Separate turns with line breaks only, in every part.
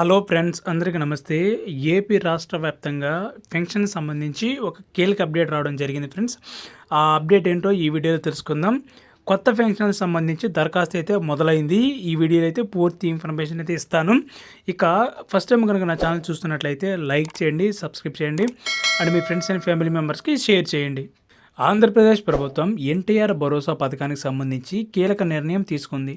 Hello friends అందరికీ నమస్తే. AP రాష్ట్ర వ్యాప్తంగా పెన్షన్ సంబంధించి ఒక కీలక అప్డేట్ రావడం జరిగింది ఫ్రెండ్స్. ఆ అప్డేట్ ఏంటో ఈ వీడియోలో తెలుసుకుందాం. కొత్త పెన్షన్ సంబంధించి దరఖాస్తు అయితే మొదలైంది. ఈ వీడియోలో అయితే పూర్తి ఇన్ఫర్మేషన్ అయితే ఇస్తాను. ఇక ఫస్ట్ టైం కనుక నా ఛానల్ చూస్తున్నట్లయితే లైక్ చేయండి సబ్స్క్రైబ్ చేయండి. అండ్ మీ ఫ్రెండ్స్ అండ్ ఫ్యామిలీ మెంబర్స్కి షేర్ చేయండి. ఆంధ్రప్రదేశ్ ప్రభుత్వం ఎన్టీఆర్ భరోసా పథకానికి సంబంధించి కీలక నిర్ణయం తీసుకుంది.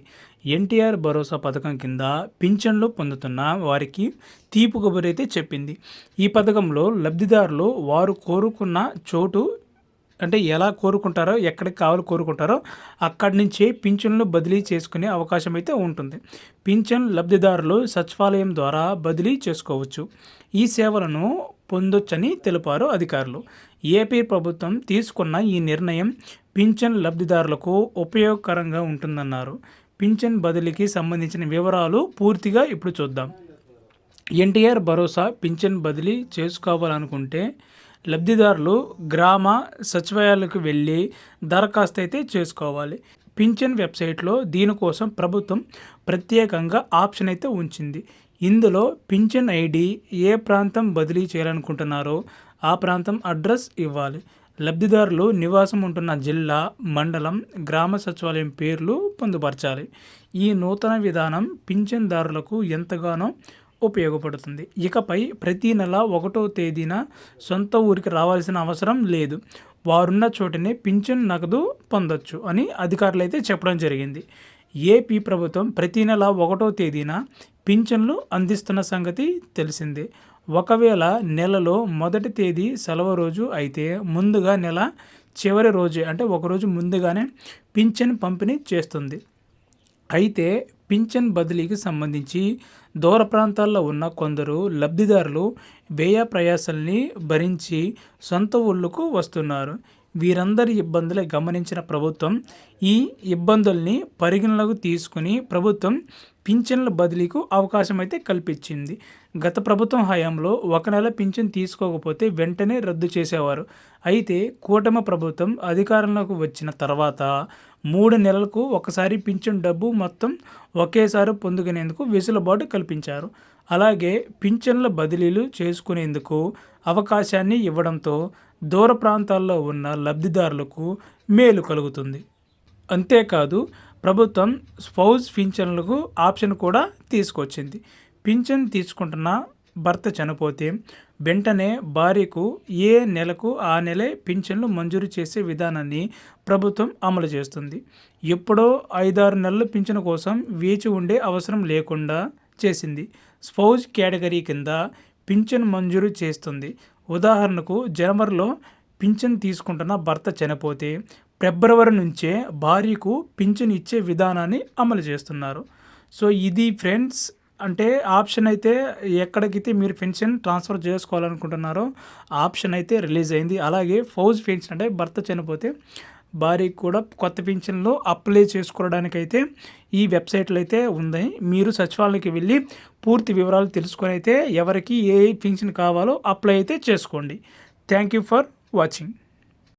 ఎన్టీఆర్ భరోసా పథకం కింద పింఛన్లు పొందుతున్న వారికి తీపు కబురైతే చెప్పింది. ఈ పథకంలో లబ్ధిదారులు వారు కోరుకున్న చోటు అంటే ఎలా కోరుకుంటారో ఎక్కడికి కావాలి కోరుకుంటారో అక్కడి నుంచే పింఛన్లు బదిలీ చేసుకునే అవకాశం అయితే ఉంటుంది. పింఛన్ లబ్ధిదారులు సచివాలయం ద్వారా బదిలీ చేసుకోవచ్చు. ఈ సేవలను పొందొచ్చని తెలిపారు అధికారులు. ఏపీ ప్రభుత్వం తీసుకున్న ఈ నిర్ణయం పింఛన్ లబ్ధిదారులకు ఉపయోగకరంగా ఉంటుందన్నారు. పింఛన్ బదిలీకి సంబంధించిన వివరాలు పూర్తిగా ఇప్పుడు చూద్దాం. ఎన్టీఆర్ భరోసా పింఛన్ బదిలీ చేసుకోవాలనుకుంటే లబ్ధిదారులు గ్రామ సచివాలయాలకు వెళ్ళి దరఖాస్తు అయితే చేసుకోవాలి. పింఛన్ వెబ్సైట్లో దీనికోసం ప్రభుత్వం ప్రత్యేకంగా ఆప్షన్ అయితే ఉంచింది. ఇందులో పింఛన్ ఐడి ఏ ప్రాంతం బదిలీ చేయాలనుకుంటున్నారో ఆ ప్రాంతం అడ్రస్ ఇవ్వాలి. లబ్ధిదారులు నివాసం ఉంటున్న జిల్లా మండలం గ్రామ సచివాలయం పేర్లు పొందుపరచాలి. ఈ నూతన విధానం పింఛన్దారులకు ఎంతగానో ఉపయోగపడుతుంది. ఇకపై ప్రతి నెల ఒకటో తేదీన సొంత ఊరికి రావాల్సిన అవసరం లేదు. వారున్న చోటనే పింఛన్ నగదు పొందొచ్చు అని అధికారులు అయితే చెప్పడం జరిగింది. ఏపీ ప్రభుత్వం ప్రతి నెల ఒకటో తేదీన పింఛన్లు అందిస్తున్న సంగతి తెలిసిందే. ఒకవేళ నెలలో మొదటి తేదీ సెలవు రోజు అయితే ముందుగా నెల చివరి రోజు అంటే ఒకరోజు ముందుగానే పింఛన్ పంపిణీ చేస్తుంది. అయితే పింఛన్ బదిలీకి సంబంధించి దూర ప్రాంతాల్లో ఉన్న కొందరు లబ్ధిదారులు వ్యయ ప్రయాసాల్ని భరించి సొంత ఊళ్ళకు వస్తున్నారు. వీరందరి ఇబ్బందులు గమనించిన ప్రభుత్వం ఈ ఇబ్బందుల్ని పరిగణలోకి తీసుకుని ప్రభుత్వం పింఛన్ల బదిలీకు అవకాశం అయితే కల్పించింది. గత ప్రభుత్వం హయాంలో ఒక నెల పింఛన్ తీసుకోకపోతే వెంటనే రద్దు చేసేవారు. అయితే కూటమి ప్రభుత్వం అధికారంలోకి వచ్చిన తర్వాత మూడు నెలలకు ఒకసారి పింఛన్ డబ్బు మొత్తం ఒకేసారి పొందుకునేందుకు వెసులుబాటు కల్పించారు. అలాగే పింఛన్ల బదిలీలు చేసుకునేందుకు అవకాశాన్ని ఇవ్వడంతో దూర ప్రాంతాల్లో ఉన్న లబ్ధిదారులకు మేలు కలుగుతుంది. అంతేకాదు ప్రభుత్వం స్పౌజ్ పింఛన్లకు ఆప్షన్ కూడా తీసుకొచ్చింది. పింఛన్ తీసుకుంటున్న భర్త చనిపోతే వెంటనే భార్యకు ఏ నెలకు ఆ నెలే పింఛన్లు మంజూరు చేసే విధానాన్ని ప్రభుత్వం అమలు చేస్తుంది. ఎప్పుడో ఐదారు నెలల పింఛను కోసం వేచి ఉండే అవసరం లేకుండా చేసింది. స్పౌజ్ కేటగిరీ కింద పింఛన్ మంజూరు చేస్తుంది. ఉదాహరణకు జనవరిలో పింఛన్ తీసుకుంటున్న భర్త చనిపోతే ఫిబ్రవరి నుంచే భార్యకు పింఛన్ ఇచ్చే విధానాన్ని అమలు చేస్తున్నారు. సో ఇది ఫ్రెండ్స్ అంటే ఆప్షన్ అయితే ఎక్కడికైతే మీరు పెన్షన్ ట్రాన్స్ఫర్ చేసుకోవాలనుకుంటున్నారో ఆప్షన్ అయితే రిలీజ్ అయింది. అలాగే ఫౌజ్ పెన్షన్ అంటే భర్త చనిపోతే భార్యకి కూడా కొత్త పింఛన్లు అప్లై చేసుకోవడానికైతే ఈ వెబ్సైట్లు అయితే ఉన్నాయి. మీరు సచివాలయానికి వెళ్ళి పూర్తి వివరాలు తెలుసుకొని అయితే ఎవరికి ఏ పింఛన్ కావాలో అప్లై అయితే చేసుకోండి. Thank you for watching.